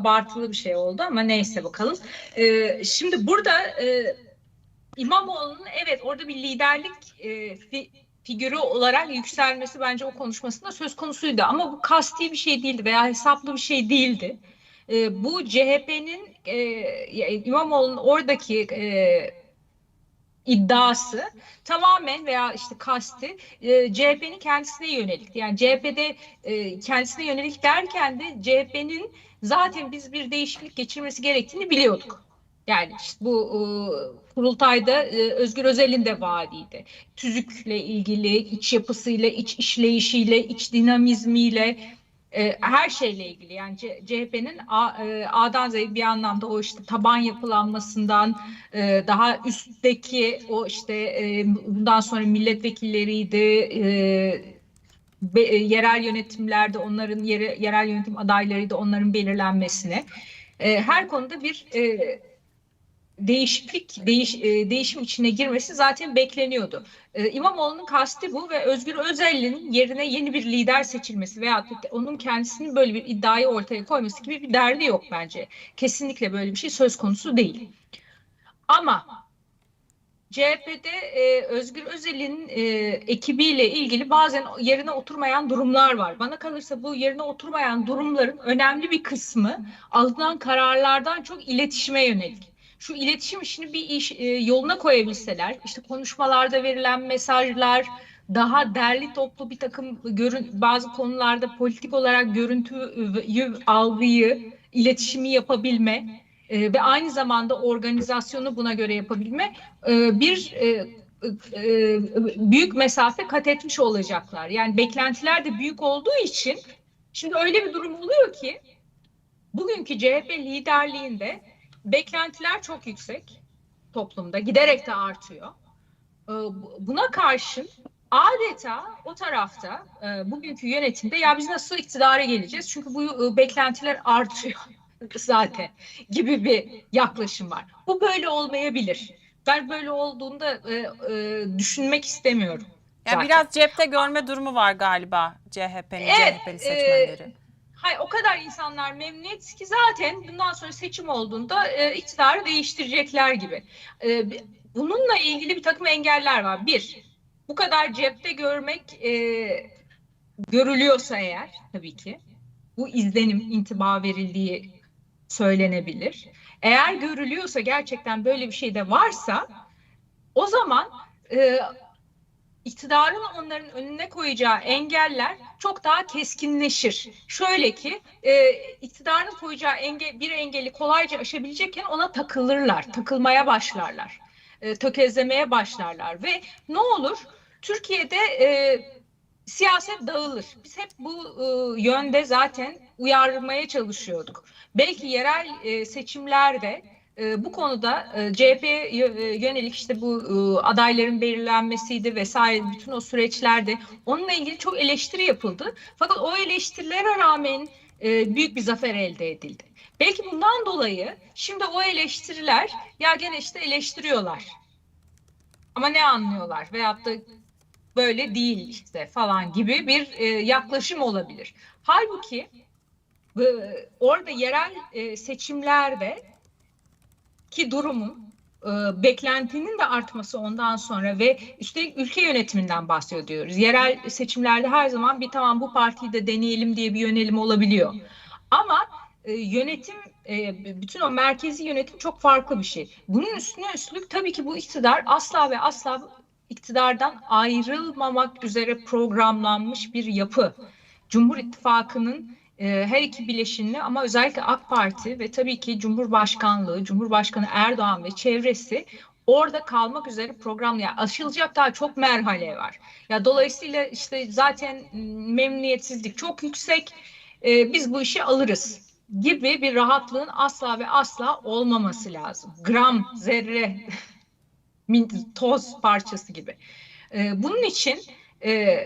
abartılı bir şey oldu ama neyse bakalım. Ee, şimdi burada e, İmamoğlu'nun evet orada bir liderlik e, fi- figürü olarak yükselmesi bence o konuşmasında söz konusuydu. Ama bu kasti bir şey değildi veya hesaplı bir şey değildi. E, bu CHP'nin e, İmamoğlu'nun oradaki e, iddiası tamamen veya işte kasti e, CHP'nin kendisine yönelik. Yani CHP'de e, kendisine yönelik derken de CHP'nin zaten biz bir değişiklik geçirmesi gerektiğini biliyorduk. Yani işte bu e, kurultayda e, Özgür Özel'in de vaadiydi. Tüzükle ilgili, iç yapısıyla, iç işleyişiyle, iç dinamizmiyle, e, her şeyle ilgili. Yani CHP'nin A- e, A'dan Z'ye bir anlamda o işte taban yapılanmasından e, daha üstteki o işte e, bundan sonra milletvekilleriydi, e, yerel yönetimlerde onların yere, yerel yönetim adaylarıydı onların belirlenmesine her konuda bir değişiklik değiş, e, değişim içine girmesi zaten bekleniyordu. E, İmamoğlu'nun kasti bu ve Özgür Özel'in yerine yeni bir lider seçilmesi veya onun kendisinin böyle bir iddiayı ortaya koyması gibi bir derdi yok bence. Kesinlikle böyle bir şey söz konusu değil. Ama CHP'de e, Özgür Özel'in e, ekibiyle ilgili bazen yerine oturmayan durumlar var. Bana kalırsa bu yerine oturmayan durumların önemli bir kısmı alınan kararlardan çok iletişime yönelik. Şu iletişim işini bir iş e, yoluna koyabilseler, işte konuşmalarda verilen mesajlar, daha derli toplu bir takım görün, bazı konularda politik olarak görüntüyü, algıyı, iletişimi yapabilme e, ve aynı zamanda organizasyonu buna göre yapabilme e, bir e, e, büyük mesafe kat etmiş olacaklar. Yani beklentiler de büyük olduğu için şimdi öyle bir durum oluyor ki bugünkü CHP liderliğinde beklentiler çok yüksek toplumda giderek de artıyor. E, bu- Buna karşın adeta o tarafta e, bugünkü yönetimde ya biz nasıl iktidara geleceğiz? Çünkü bu e, beklentiler artıyor zaten gibi bir yaklaşım var. Bu böyle olmayabilir. Ben böyle olduğunda e, e, düşünmek istemiyorum. Ya biraz cepte görme durumu var galiba CHP'nin, Evet, CHP'li e, Hayır o kadar insanlar memnuniyet ki zaten bundan sonra seçim olduğunda e, iktidarı değiştirecekler gibi. E, bununla ilgili bir takım engeller var. Bir, bu kadar cepte görmek e, görülüyorsa eğer tabii ki bu izlenim intiba verildiği söylenebilir. Eğer görülüyorsa gerçekten böyle bir şey de varsa o zaman e, iktidarın onların önüne koyacağı engeller çok daha keskinleşir. Şöyle ki e, iktidarın koyacağı enge, bir engeli kolayca aşabilecekken ona takılırlar, takılmaya başlarlar, e, tökezlemeye başlarlar ve ne olur Türkiye'de e, siyaset dağılır. Biz hep bu e, yönde zaten uyarmaya çalışıyorduk. Belki yerel e, seçimlerde e, bu konuda e, yö- e, yönelik işte bu e, adayların belirlenmesiydi vesaire bütün o süreçlerde onunla ilgili çok eleştiri yapıldı. Fakat o eleştirilere rağmen e, büyük bir zafer elde edildi. Belki bundan dolayı şimdi o eleştiriler ya gene işte eleştiriyorlar. Ama ne anlıyorlar veyahut da böyle değil işte falan gibi bir yaklaşım olabilir. Halbuki orada yerel seçimlerde ki durumun e, beklentinin de artması ondan sonra ve üstelik ülke yönetiminden bahsediyoruz. Yerel seçimlerde her zaman bir tamam bu partiyi de deneyelim diye bir yönelim olabiliyor. Ama e, yönetim, e, bütün o merkezi yönetim çok farklı bir şey. Bunun üstüne üstlük tabii ki bu iktidar asla ve asla iktidardan ayrılmamak üzere programlanmış bir yapı. Cumhur İttifakı'nın her iki bileşinli ama özellikle AK Parti ve tabii ki Cumhurbaşkanlığı, Cumhurbaşkanı Erdoğan ve çevresi orada kalmak üzere programlı. Yani aşılacak daha çok merhale var. Ya dolayısıyla işte zaten memnuniyetsizlik çok yüksek. E, biz bu işi alırız gibi bir rahatlığın asla ve asla olmaması lazım. Gram, zerre, toz parçası gibi. E, bunun için e,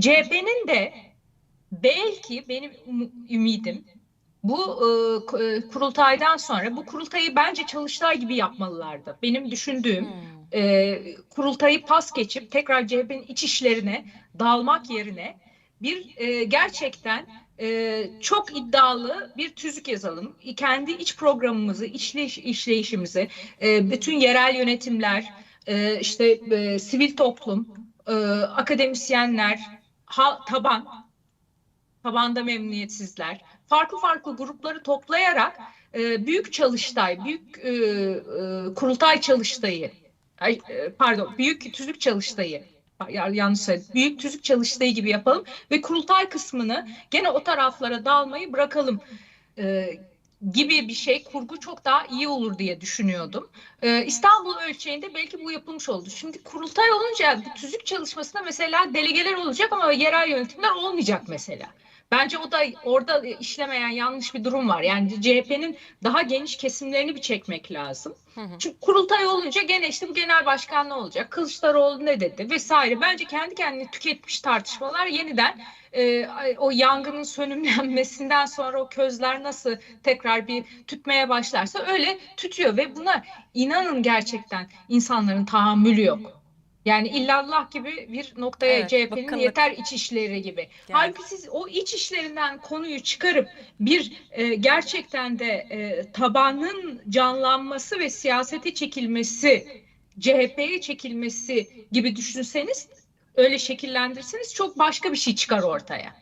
CHP'nin de belki benim ümidim bu e, ku- e, kurultaydan sonra bu kurultayı bence çalıştay gibi yapmalılardı. Benim düşündüğüm Hmm. e, kurultayı pas geçip tekrar CHP'nin iç işlerine dalmak yerine bir e, gerçekten e, çok iddialı bir tüzük yazalım. Kendi iç programımızı, işleyiş, işleyişimizi, e, bütün yerel yönetimler, e, işte e, sivil toplum, e, akademisyenler, ha, taban, tabanda memnuniyetsizler, farklı farklı grupları toplayarak e, büyük çalıştay, büyük e, e, kurultay çalıştayı, ay, e, pardon, büyük tüzük çalıştayı, ya- yanlış söyledim, büyük tüzük çalıştayı gibi yapalım ve kurultay kısmını gene o taraflara dalmayı bırakalım. E, gibi bir şey kurgu çok daha iyi olur diye düşünüyordum. Ee, İstanbul ölçeğinde belki bu yapılmış oldu. Şimdi kurultay olunca bu tüzük çalışmasında mesela delegeler olacak ama yerel yönetimler olmayacak mesela. Bence o da orada işlemeyen yanlış bir durum var. Yani CHP'nin daha geniş kesimlerini bir çekmek lazım. Çünkü kurultay olunca gene işte bu genel başkan ne olacak? Kılıçdaroğlu ne dedi vesaire. Bence kendi kendini tüketmiş tartışmalar yeniden e, o yangının sönümlenmesinden sonra o közler nasıl tekrar bir tütmeye başlarsa öyle tütüyor ve buna inanın gerçekten insanların tahammülü yok. Yani illallah gibi bir noktaya Evet, CHP'nin bıkkınlık. yeter iç işleri gibi. Halbuki siz o iç işlerinden konuyu çıkarıp bir e, gerçekten de e, tabanın canlanması ve siyasete çekilmesi, CHP'ye çekilmesi gibi düşünseniz, öyle şekillendirseniz çok başka bir şey çıkar ortaya.